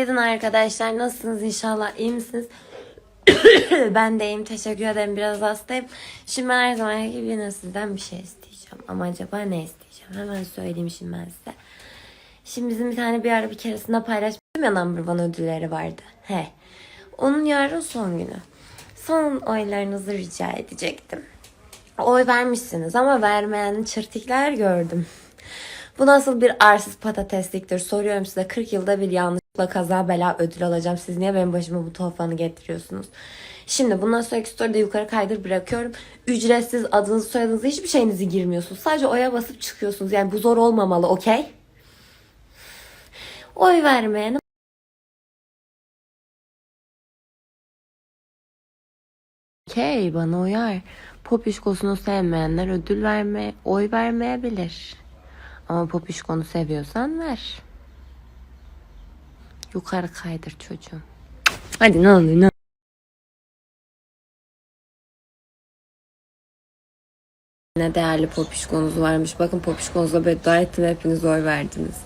Günaydın arkadaşlar. Nasılsınız inşallah? iyi misiniz? ben de iyiyim. Teşekkür ederim. Biraz hastayım. Şimdi ben her zaman gibi yine sizden bir şey isteyeceğim. Ama acaba ne isteyeceğim? Hemen söyleyeyim şimdi ben size. Şimdi bizim bir tane bir ara bir keresinde paylaşmıştım ya number one ödülleri vardı. He. Onun yarın son günü. Son oylarınızı rica edecektim. Oy vermişsiniz ama vermeyen çırtikler gördüm. Bu nasıl bir arsız patatesliktir? Soruyorum size 40 yılda bir yanlışlıkla kaza bela ödül alacağım. Siz niye benim başıma bu tuhafanı getiriyorsunuz? Şimdi bundan sonraki story'de yukarı kaydır bırakıyorum. Ücretsiz adınızı soyadınızı hiçbir şeyinizi girmiyorsunuz. Sadece oya basıp çıkıyorsunuz. Yani bu zor olmamalı okey? Oy vermeyene Okey bana uyar. Popişkosunu sevmeyenler ödül verme, oy vermeyebilir. Ama popişkonu seviyorsan ver. Yukarı kaydır çocuğum. Hadi ne olur ne Ne değerli popişkonuz varmış. Bakın popişkonuza beddua ettim hepiniz oy verdiniz.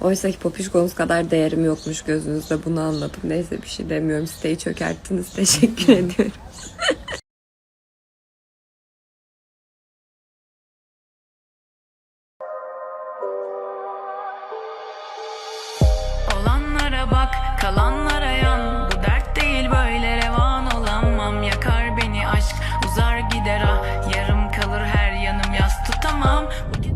Oysa ki popişkonuz kadar değerim yokmuş gözünüzde bunu anladım. Neyse bir şey demiyorum. Siteyi çökerttiniz. Teşekkür ediyorum. Kalanlara yan. Bu dert değil böyle revan olamam. Yakar beni aşk, uzar gider ah. Yarım kalır her yanım yas tutamam. Bu